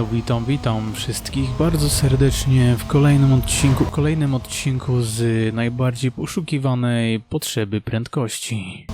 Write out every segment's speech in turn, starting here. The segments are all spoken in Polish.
No witam, witam wszystkich bardzo serdecznie w kolejnym odcinku, kolejnym odcinku z najbardziej poszukiwanej potrzeby prędkości.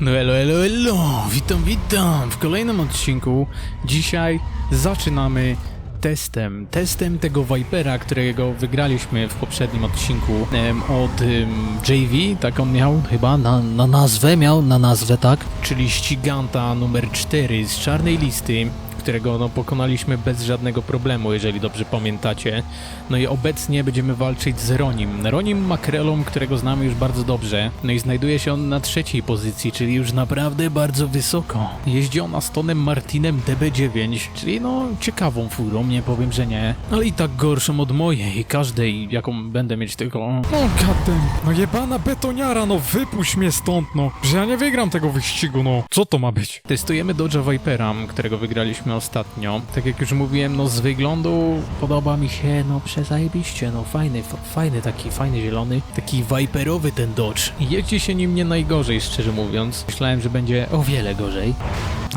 No elo, elo, elo, witam, witam w kolejnym odcinku. Dzisiaj zaczynamy testem, testem tego Vipera, którego wygraliśmy w poprzednim odcinku em, od em, JV, tak on miał chyba na, na nazwę, miał na nazwę, tak? Czyli ściganta numer 4 z czarnej listy, którego no, pokonaliśmy bez żadnego problemu, jeżeli dobrze pamiętacie. No i obecnie będziemy walczyć z Ronim. Ronim Makrelą, którego znamy już bardzo dobrze. No i znajduje się on na trzeciej pozycji, czyli już naprawdę bardzo wysoko. Jeździ on Astonem Martinem DB9, czyli no ciekawą furą, nie powiem, że nie. Ale i tak gorszą od mojej, każdej, jaką będę mieć tylko... No gadem, no jebana betoniara, no wypuść mnie stąd, no. Że ja nie wygram tego wyścigu, no. Co to ma być? Testujemy Dodge'a Vipera, którego wygraliśmy ostatnio. Tak jak już mówiłem, no z wyglądu podoba mi się, no przezajebiście, no fajny, fajny taki, fajny zielony, taki Viperowy ten Dodge. Jeździ się nim nie najgorzej, szczerze mówiąc. Myślałem, że będzie o wiele gorzej.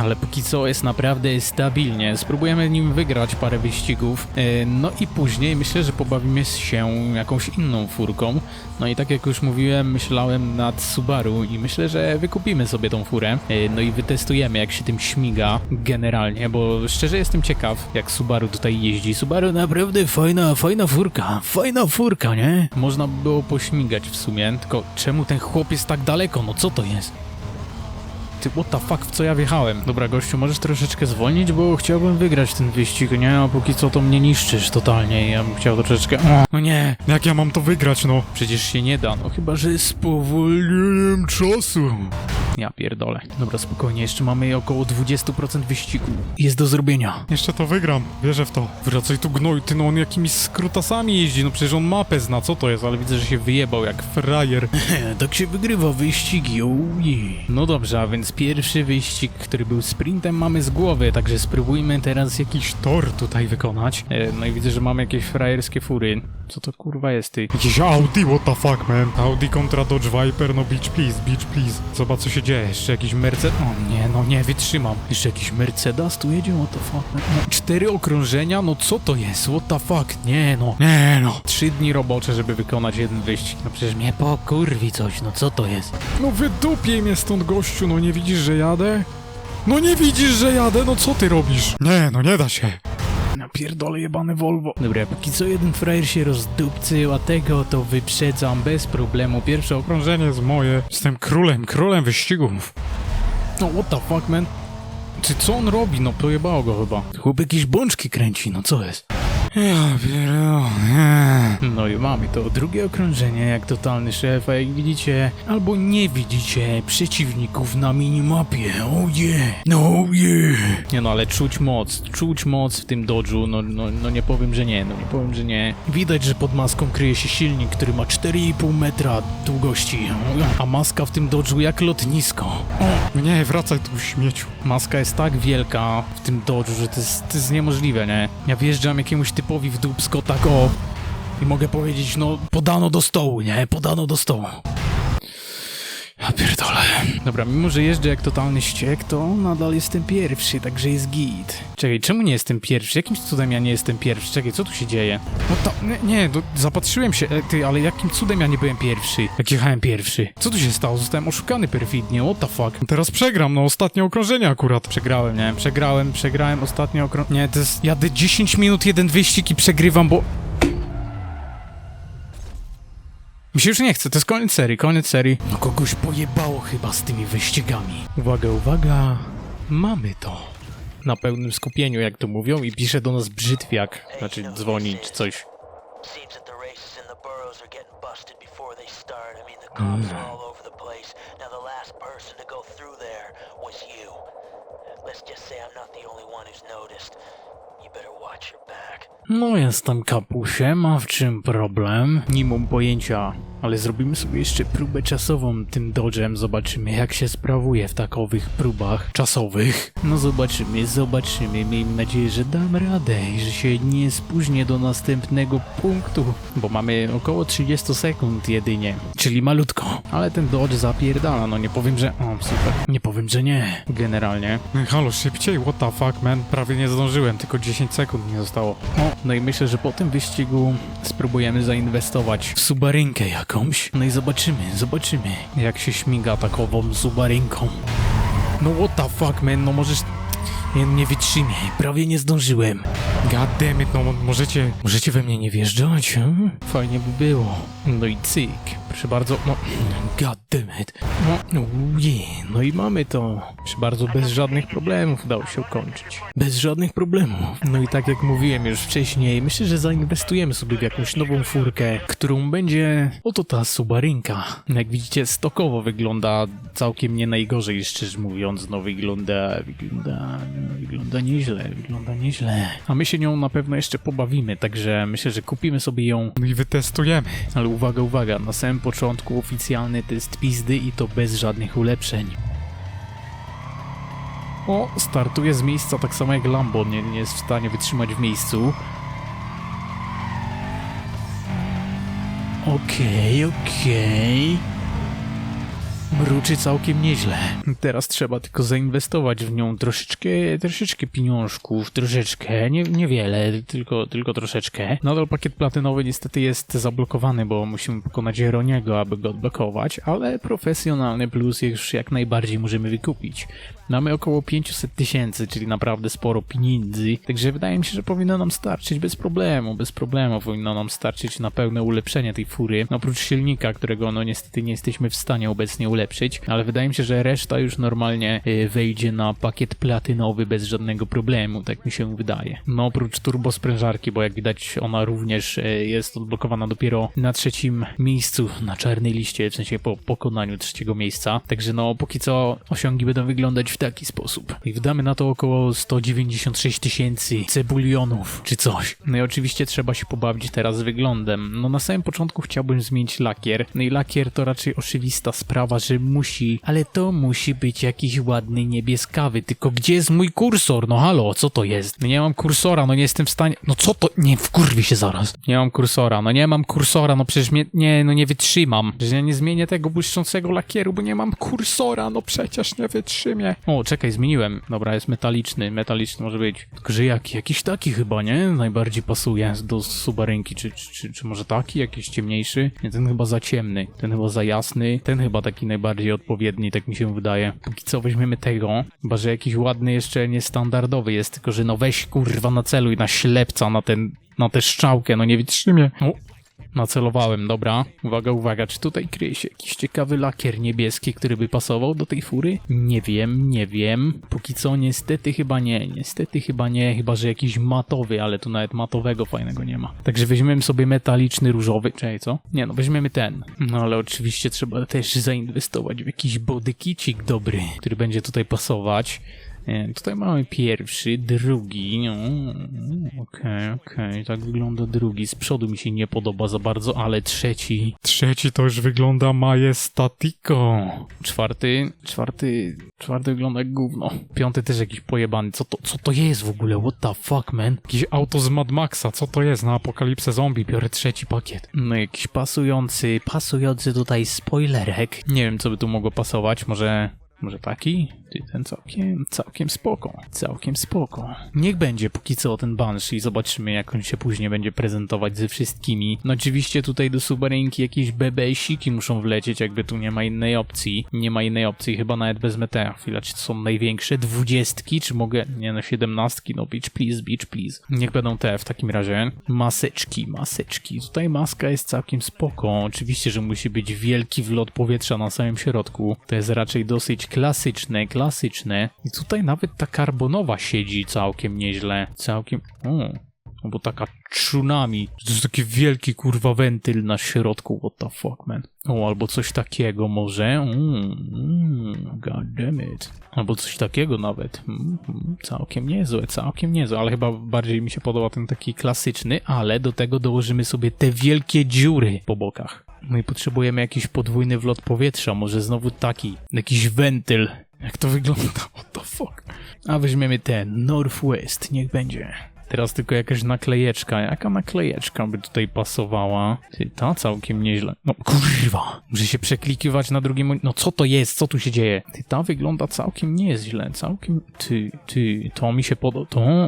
Ale póki co jest naprawdę stabilnie. Spróbujemy nim wygrać parę wyścigów. E, No i później myślę, że pobawimy się jakąś inną furką. No i tak jak już mówiłem, myślałem nad Subaru i myślę, że wykupimy sobie tą furę. E, No i wytestujemy, jak się tym śmiga generalnie, bo szczerze jestem ciekaw, jak Subaru tutaj jeździ. Subaru naprawdę fajna, fajna furka. Fajna furka, nie? Można by było pośmigać w sumie, tylko czemu ten chłop jest tak daleko? No co to jest? Ty, what the fuck, w co ja wjechałem? Dobra, gościu, możesz troszeczkę zwolnić, bo chciałbym wygrać ten wyścig, nie? A póki co to mnie niszczysz totalnie i ja bym chciał troszeczkę... No nie, Jak ja mam to wygrać, no? przecież się nie da, no chyba, że spowolnieniem czasu. Ja pierdolę. Dobra, spokojnie, jeszcze mamy około 20% wyścigu. Jest do zrobienia. Jeszcze to wygram, wierzę w to. Wracaj tu gnoj, ty no on jakimiś skrótasami jeździ, no przecież on mapę zna, co to jest? Ale widzę, że się wyjebał jak... Frajer. tak się wygrywa wyścigi, ojej. No dobrze, a więc pierwszy wyścig, który był sprintem mamy z głowy, także spróbujmy teraz jakiś tor tutaj wykonać. E, no i widzę, że mamy jakieś frajerskie fury. Co to kurwa jest ty? Jakiś Audi, what the fuck, man. Audi kontra Dodge Viper, no bitch please, bitch please. Zobacz co się dzieje. Jeszcze jakiś Mercedes... O nie, no nie, wytrzymam. Jeszcze jakiś Mercedes tu jedzie, what the fuck? No, cztery okrążenia? No co to jest? What the fuck? Nie no. Nie no. Trzy dni robocze, żeby wykonać jeden wyścig. No przecież mnie pokurwi coś, no co to jest? No wydupiej mnie stąd, gościu, no nie widzisz, że jadę? No nie widzisz, że jadę, no co ty robisz? Nie, no nie da się. Pierdolę jebany Volvo. Dobra, póki co jeden frajer się rozdupcył, a tego to wyprzedzam bez problemu. Pierwsze okrążenie... Jest moje. Jestem królem, królem wyścigów. No what the fuck, man? Ty co on robi? No pojebało go chyba. Chłop jakieś bączki kręci, no co jest? Ja pierdolę. No i mamy to drugie okrążenie jak totalny szef, a jak widzicie, albo nie widzicie przeciwników na minimapie. Oh yeah, no yeah. Nie no, ale czuć moc, czuć moc w tym dodżu, no, no, no nie powiem, że nie, no nie powiem, że nie. Widać, że pod maską kryje się silnik, który ma 4,5 metra długości, a maska w tym dodżu jak lotnisko. Nie, wracaj tu śmieciu. Maska jest tak wielka w tym dodżu, że to jest, to jest niemożliwe, nie? Ja wjeżdżam jakiemuś typowi w dupsko tak o... I mogę powiedzieć, no, podano do stołu, nie? Podano do stołu. Ja pierdolę. Dobra, mimo że jeżdżę jak totalny ściek, to nadal jestem pierwszy, także jest git. Czekaj, czemu nie jestem pierwszy? Jakimś cudem ja nie jestem pierwszy? Czekaj, co tu się dzieje? No ta, nie, nie do, zapatrzyłem się, e, Ty, ale jakim cudem ja nie byłem pierwszy? Jak jechałem pierwszy? Co tu się stało? Zostałem oszukany perfidnie, what the fuck? teraz przegram, no ostatnie okrążenie akurat. Przegrałem, nie? Przegrałem, przegrałem ostatnio okrą... Nie, to jest... Jadę 10 minut, jeden wyścig i przegrywam, bo... Mi się już nie chce, to jest koniec serii, koniec serii. No kogoś pojebało chyba z tymi wyścigami. Uwaga, uwaga, mamy to. Na pełnym skupieniu, jak to mówią, i pisze do nas brzytwiak, znaczy dzwoni czy coś. Seems that the races in the boroughs are getting busted before they start. I mean, the cops are all over the place. Now, the last person to go through there was you. Let's just say I'm not the only one who's noticed. You better watch your back. No jestem kapusiem, a w czym problem? Nie mam pojęcia, ale zrobimy sobie jeszcze próbę czasową tym Dodge'em, zobaczymy jak się sprawuje w takowych próbach czasowych. No zobaczymy, zobaczymy, miejmy nadzieję, że dam radę i że się nie spóźnię do następnego punktu, bo mamy około 30 sekund jedynie, czyli malutko, ale ten Dodge zapierdala, no nie powiem, że... O, super, nie powiem, że nie, generalnie. Halo, szybciej, what the fuck, man. Prawie nie zdążyłem, tylko 10 sekund nie zostało. O, no i myślę, że po tym wyścigu spróbujemy zainwestować w subarynkę jakąś. No i zobaczymy, zobaczymy, jak się śmiga takową subarynką. No what the fuck, man, no możesz... Nie, wytrzymie, prawie nie zdążyłem. God damn it, no możecie... Możecie we mnie nie wjeżdżać, hmm? Fajnie by było. No i cyk, proszę bardzo, no... God damn it. No, yeah, no i mamy to. Proszę bardzo, bez żadnych problemów udało się ukończyć. Bez żadnych problemów. No i tak jak mówiłem już wcześniej, myślę, że zainwestujemy sobie w jakąś nową furkę, którą będzie... Oto ta subarynka. Jak widzicie, stokowo wygląda całkiem nie najgorzej, szczerze mówiąc. No wygląda... wygląda... wygląda nieźle, wygląda nieźle. A my się nią na pewno jeszcze pobawimy, także myślę, że kupimy sobie ją No i wytestujemy. ale uwaga, uwaga, na samym początku oficjalny test pizdy i to bez żadnych ulepszeń. O, startuje z miejsca tak samo jak Lambo, nie, nie jest w stanie wytrzymać w miejscu. Okej, okej. Mruczy całkiem nieźle. Teraz trzeba tylko zainwestować w nią troszeczkę, troszeczkę pieniążków, troszeczkę, nie, niewiele, tylko, tylko troszeczkę. Nadal pakiet platynowy niestety jest zablokowany, bo musimy pokonać Jeroniego, aby go odblokować, ale profesjonalny plus już jak najbardziej możemy wykupić. Mamy około 500 tysięcy, czyli naprawdę sporo pieniędzy, także wydaje mi się, że powinno nam starczyć bez problemu, bez problemu powinno nam starczyć na pełne ulepszenie tej fury, oprócz silnika, którego no niestety nie jesteśmy w stanie obecnie ulepszyć, ale wydaje mi się, że reszta już normalnie y, wejdzie na pakiet platynowy bez żadnego problemu, tak mi się wydaje. No oprócz turbosprężarki, bo jak widać ona również y, jest odblokowana dopiero na trzecim miejscu na czarnej liście, w sensie po pokonaniu trzeciego miejsca, także no póki co osiągi będą wyglądać w taki sposób. I wydamy na to około 196 tysięcy cebulionów, czy coś. No i oczywiście trzeba się pobawić teraz wyglądem. No na samym początku chciałbym zmienić lakier. No i lakier to raczej oczywista sprawa, że musi, ale to musi być jakiś ładny niebieskawy. Tylko gdzie jest mój kursor? No halo, co to jest? No nie mam kursora, no nie jestem w stanie... No co to? Nie, wkurwi się zaraz. Nie mam kursora, no nie mam kursora, no przecież mnie... Nie, no nie wytrzymam. Że ja nie zmienię tego błyszczącego lakieru, bo nie mam kursora, no przecież nie wytrzymię. O, czekaj, zmieniłem. Dobra, jest metaliczny, metaliczny może być. Tylko, że jaki? Jakiś taki chyba, nie? Najbardziej pasuje do subarynki, czy, czy, czy, czy może taki? Jakiś ciemniejszy? Nie, ten chyba za ciemny, ten chyba za jasny, ten chyba taki najbardziej odpowiedni, tak mi się wydaje. Póki co weźmiemy tego, chyba, że jakiś ładny jeszcze niestandardowy jest, tylko, że no weź kurwa na celu i na ślepca, na ten, na tę szczałkę, no nie wytrzymie. O, Nacelowałem, dobra. Uwaga, uwaga, czy tutaj kryje się jakiś ciekawy lakier niebieski, który by pasował do tej fury? Nie wiem, nie wiem. Póki co niestety chyba nie, niestety chyba nie, chyba że jakiś matowy, ale tu nawet matowego fajnego nie ma. Także weźmiemy sobie metaliczny, różowy, czekaj, co? Nie no, weźmiemy ten. No ale oczywiście trzeba też zainwestować w jakiś bodykicik dobry, który będzie tutaj pasować. Tutaj mamy pierwszy, drugi. no, Okej, okej, tak wygląda drugi. Z przodu mi się nie podoba za bardzo, ale trzeci. Trzeci to już wygląda majestatiko. Czwarty, czwarty, czwarty wygląda jak gówno. Piąty też jakiś pojebany. Co to, co to jest w ogóle? What the fuck, man? Jakieś auto z Mad Maxa, co to jest na apokalipsę zombie? Biorę trzeci pakiet. No jakiś pasujący, pasujący tutaj spoilerek. Nie wiem, co by tu mogło pasować. Może, może taki? Ten całkiem, całkiem spoko. Całkiem spoko. Niech będzie póki co ten Banshee. Zobaczymy, jak on się później będzie prezentować ze wszystkimi. No oczywiście tutaj do subarynki jakieś BBS-iki muszą wlecieć, jakby tu nie ma innej opcji. Nie ma innej opcji, chyba nawet bez metea. Chwila, czy to są największe? Dwudziestki? Czy mogę? Nie no, siedemnastki. No, beach please, beach please. Niech będą te w takim razie. Maseczki, maseczki. Tutaj maska jest całkiem spoko. Oczywiście, że musi być wielki wlot powietrza na samym środku. To jest raczej dosyć klasyczne, klasyczne. I tutaj nawet ta karbonowa siedzi całkiem nieźle. Całkiem... O, no bo taka tsunami. To jest taki wielki kurwa wentyl na środku. What the fuck, man. O, albo coś takiego może. Mm, mm, God damn it. Albo coś takiego nawet. Mm, mm, całkiem niezłe, całkiem niezłe. Ale chyba bardziej mi się podoba ten taki klasyczny. Ale do tego dołożymy sobie te wielkie dziury po bokach. No i potrzebujemy jakiś podwójny wlot powietrza. Może znowu taki. Jakiś wentyl. Jak to wygląda? What the fuck? A weźmiemy ten Northwest. Niech będzie. Teraz tylko jakaś naklejeczka. Jaka naklejeczka by tutaj pasowała? Ty, ta całkiem nieźle. No kurwa! Muszę się przeklikiwać na drugim... No co to jest? Co tu się dzieje? Ty, ta wygląda całkiem nieźle. Całkiem... Ty, ty, to mi się podoba. To... O,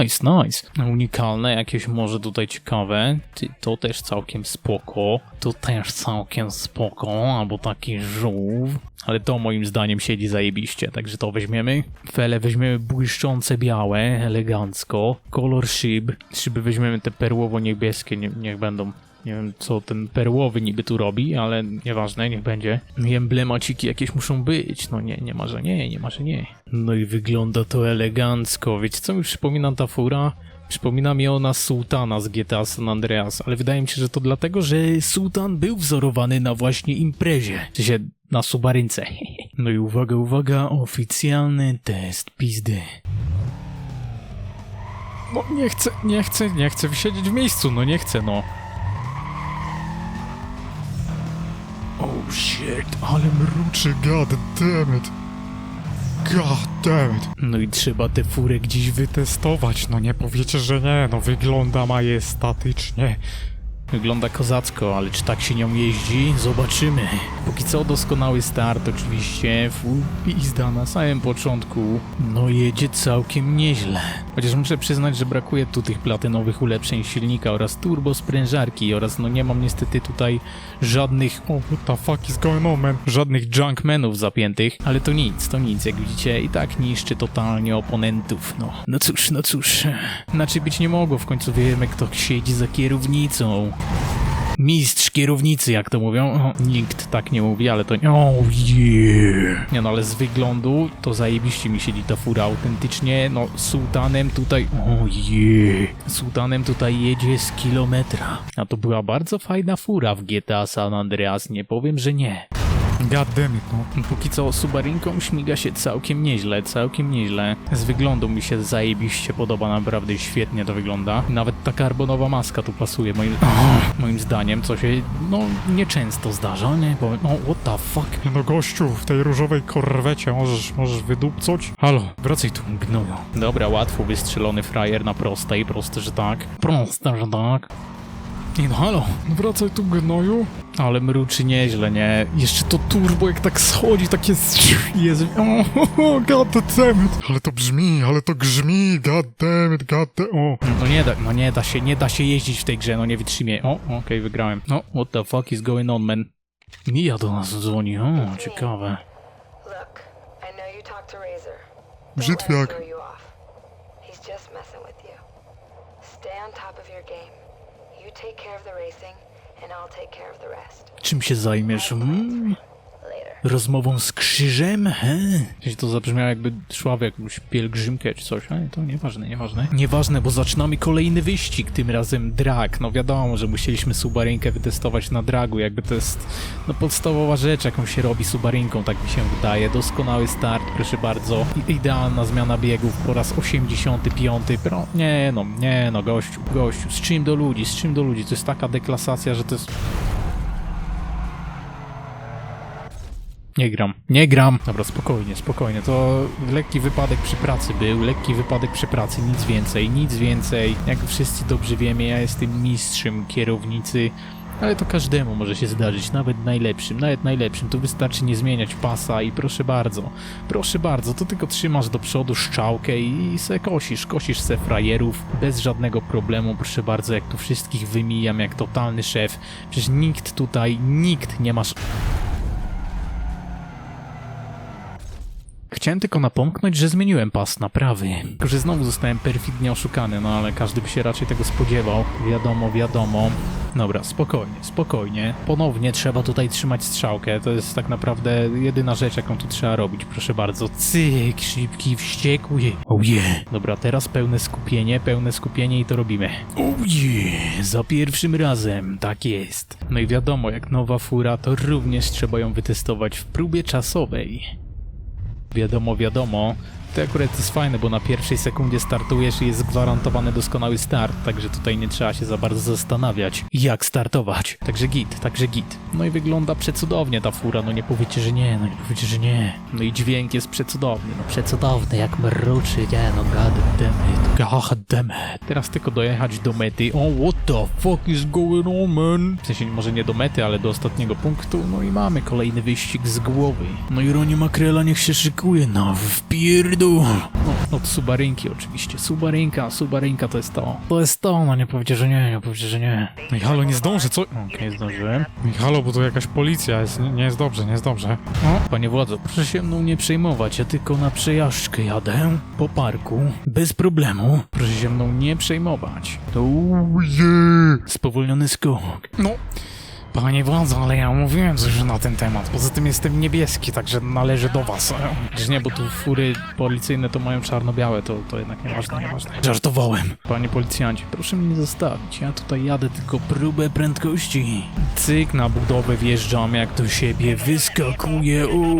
nice, nice. Unikalne, jakieś może tutaj ciekawe. Ty, to też całkiem spoko. To też całkiem spoko. Albo taki żółw. Ale to moim zdaniem siedzi zajebiście, także to weźmiemy. Fele weźmiemy błyszczące białe, elegancko. Kolor szyb. Szyby weźmiemy te perłowo-niebieskie, nie, niech będą. Nie wiem, co ten perłowy niby tu robi, ale nieważne, niech będzie. I emblemaciki jakieś muszą być. No nie, nie ma, że nie, nie ma, że nie. No i wygląda to elegancko. Wiecie, co mi przypomina ta fura? Przypomina mi ona Sultana z GTA San Andreas, ale wydaje mi się, że to dlatego, że Sultan był wzorowany na właśnie imprezie. W sensie na subarynce. No i uwaga, uwaga, oficjalny test pizdy. No nie chcę, nie chcę, nie chcę siedzieć w miejscu, no nie chcę, no. Oh shit, ale mruczy, god damn it. God damn it. No i trzeba tę furę gdzieś wy... Testować, no nie powiecie, że nie, no wygląda majestatycznie. Wygląda kozacko, ale czy tak się nią jeździ? Zobaczymy. Póki co doskonały start oczywiście, full pizda na samym początku. No jedzie całkiem nieźle. Chociaż muszę przyznać, że brakuje tu tych platynowych ulepszeń silnika oraz turbo sprężarki oraz no nie mam niestety tutaj żadnych... O, What the fuck is going on, man? żadnych junkmenów zapiętych, ale to nic, to nic, jak widzicie i tak niszczy totalnie oponentów, no. No cóż, no cóż, inaczej być nie mogło, w końcu wiemy kto siedzi za kierownicą. Mistrz kierownicy, jak to mówią. O, nikt tak nie mówi, ale to... O, yeah. Nie no, ale z wyglądu to zajebiście mi siedzi ta fura autentycznie, no, sułtanem tutaj... O, yeah. Sułtanem tutaj jedzie z kilometra. A to była bardzo fajna fura w GTA San Andreas, nie powiem, że nie. God damn it, no. Póki co Subarinką śmiga się całkiem nieźle, całkiem nieźle. Z wyglądu mi się zajebiście podoba, naprawdę świetnie to wygląda. Nawet ta karbonowa maska tu pasuje moim, moim zdaniem, co się no nieczęsto zdarza, nie powiem. O, what the fuck? Nie No gościu, w tej różowej korwecie możesz, możesz wydupcać? Halo, Wracaj tu, gnoju. Dobra, łatwo wystrzelony frajer na prostej, proste, że tak. Proste, że tak. Nie no, halo. wracaj tu gnoju. Ale mruczy nieźle, nie? Jeszcze to turbo jak tak schodzi, takie... Jest... O, god damn it. Ale to brzmi, ale to grzmi, god damn it, god damn O, No nie da, no nie da się, nie da się jeździć w tej grze, no nie wytrzymie. O, okej, wygrałem. No, what the fuck is going on, man? Mija do nas dzwoni, o, ciekawe. Look, I know you talked to Razor. Brzytwiak. Stay on top of your game. Czym się zajmiesz? Hmm? Rozmową z krzyżem? He? Gdzieś to zabrzmiało jakby szła w jakąś pielgrzymkę czy coś, ale to nieważne, nieważne. Nieważne, bo zaczynamy kolejny wyścig, tym razem drag. No wiadomo, że musieliśmy subarynkę wytestować na dragu, jakby to jest no podstawowa rzecz, jaką się robi subarynką, tak mi się wydaje. Doskonały start, proszę bardzo. I idealna zmiana biegów po raz 85. Pro... Nie no, nie no, gościu, gościu, z czym do ludzi, z czym do ludzi? To jest taka deklasacja, że to jest... Nie gram, nie gram. Dobra, spokojnie, spokojnie. To lekki wypadek przy pracy był, lekki wypadek przy pracy, nic więcej, nic więcej. Jak wszyscy dobrze wiemy, ja jestem mistrzem kierownicy, ale to każdemu może się zdarzyć, nawet najlepszym, nawet najlepszym. Tu wystarczy nie zmieniać pasa i proszę bardzo, proszę bardzo, to tylko trzymasz do przodu szczałkę i se kosisz, kosisz se frajerów bez żadnego problemu, proszę bardzo, jak tu wszystkich wymijam, jak totalny szef. Przecież nikt tutaj, nikt nie masz Chciałem tylko napomknąć, że zmieniłem pas na prawy. Tylko, że znowu zostałem perfidnie oszukany, no ale każdy by się raczej tego spodziewał. Wiadomo, wiadomo. Dobra, spokojnie, spokojnie. Ponownie trzeba tutaj trzymać strzałkę. To jest tak naprawdę jedyna rzecz, jaką tu trzeba robić. Proszę bardzo. Cyk, szybki, wściekły. Oh yeah. Dobra, teraz pełne skupienie, pełne skupienie i to robimy. Oh yeah. Za pierwszym razem. Tak jest. No i wiadomo, jak nowa fura, to również trzeba ją wytestować w próbie czasowej. Wiadomo, wiadomo, To akurat jest fajne, bo na pierwszej sekundzie startujesz i jest gwarantowany doskonały start, także tutaj nie trzeba się za bardzo zastanawiać, jak startować. Także git, także git. No i wygląda przecudownie ta fura, no nie powiecie, że nie, no nie powiecie, że nie. No i dźwięk jest przecudowny, no przecudowny, jak mruczy, nie no, god damn it, god damn it. Teraz tylko dojechać do mety. O, what the fuck is going on, man? W sensie może nie do mety, ale do ostatniego punktu, no i mamy kolejny wyścig z głowy. No i Roni Makrela niech się szykuje, no wpierdół. No, od Subarynki oczywiście, Subarynka, Subarynka to jest to. To jest to, no nie powiecie, że nie, nie powiecie, że nie. Ej, halo, nie zdążę, co? Okej, zdążyłem. Ej, halo, bo to jakaś policja jest, nie, nie jest dobrze, nie jest dobrze. O, panie władzo, proszę się mną nie przejmować, ja tylko na przejażdżkę jadę, po parku, bez problemu. Proszę się mną nie przejmować. To spowolniony skok. No, panie władzo, ale ja mówiłem coś na ten temat. Poza tym jestem niebieski, także należy do was. Że nie, bo tu fury policyjne to mają czarno-białe, to, to jednak nieważne, nieważne. Żartowałem. Panie policjancie, proszę mnie nie zostawić, ja tutaj jadę tylko próbę prędkości. Cyk, na budowę wjeżdżam, jak do siebie wyskakuję, o,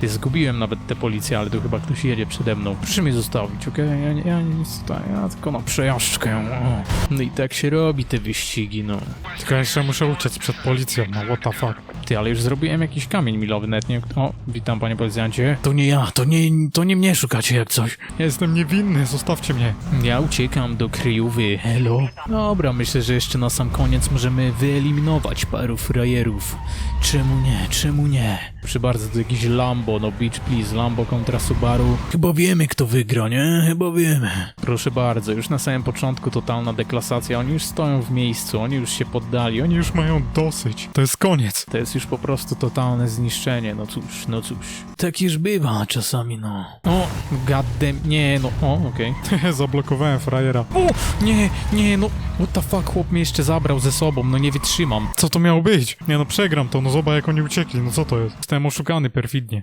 Ty zgubiłem nawet tę policję, ale tu chyba ktoś jedzie przede mną. Proszę mnie zostawić, okej? Ja, nie- ja nic tutaj, ja tylko na przejażdżkę. O. No i tak się robi te wyścigi, no. Tylko jeszcze muszę uciec przed policją, no what the fuck. Ty, ale już zrobiłem jakiś kamień milowy, nawet nie... O, witam panie policjancie. To nie ja, to nie, to nie mnie szukacie jak coś. Ja jestem niewinny, zostawcie mnie. Ja uciekam do kryjówy, hello. Dobra, myślę, że jeszcze na sam koniec możemy wyeliminować paru frajerów. Czemu nie, czemu nie? Proszę bardzo, to jakiś Lambo, no beach please, Lambo kontra Subaru. Chyba wiemy kto wygra, nie? Chyba wiemy. Proszę bardzo, już na samym początku totalna deklasacja, oni już stoją w miejscu, oni już się poddali, oni już mają dosyć. To jest koniec. To jest już po prostu totalne zniszczenie, no cóż, no cóż. Tak już bywa czasami, no. O, goddamn, nie, no, o, okej. Zablokowałem frajera. O, nie, nie, no, what the fuck, chłop mnie jeszcze zabrał ze sobą, no nie wytrzymam. Co to miało być? Nie no, przegram to, no zobacz jak oni uciekli, no co to jest? Zostałem oszukany perfidnie.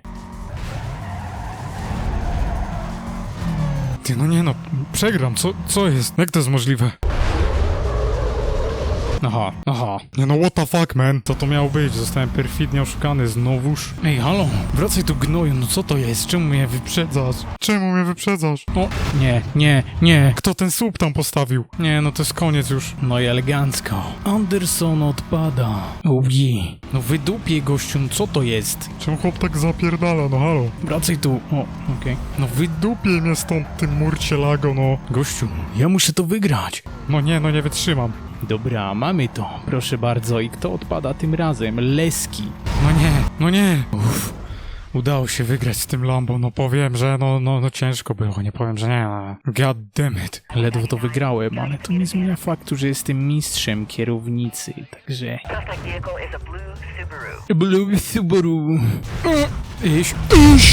Ty, no nie no, przegram, co, co jest? Jak to jest możliwe? Aha, aha. Nie no, what the fuck, man? Co to miało być? Zostałem perfidnie oszukany znowuż. Ej, halo, wracaj tu gnoju, no co to jest, czemu mnie wyprzedzasz? Czemu mnie wyprzedzasz? O, nie, nie, nie, Kto ten słup tam postawił? Nie no, to jest koniec już. no i elegancko. Anderson odpada. Ubi. No wydupię gościu, no co to jest? Czemu chłop tak zapierdala, no halo? Wracaj tu, o, okej. No wydupię mnie stąd, tym murcie lago, no. Gościu, ja muszę to wygrać. No nie, no nie wytrzymam. Dobra, mamy to, proszę bardzo. I kto odpada tym razem? Leski. No nie, no nie. Uff. Udało się wygrać z tym Lambo, no powiem, że no, no, no ciężko było, nie powiem, że nie, no. God damn it. Ledwo to wygrałem, ale to nie zmienia faktu, że jestem mistrzem kierownicy, także... Suspect vehicle is a blue Subaru. Blue Subaru. Iść. Iś!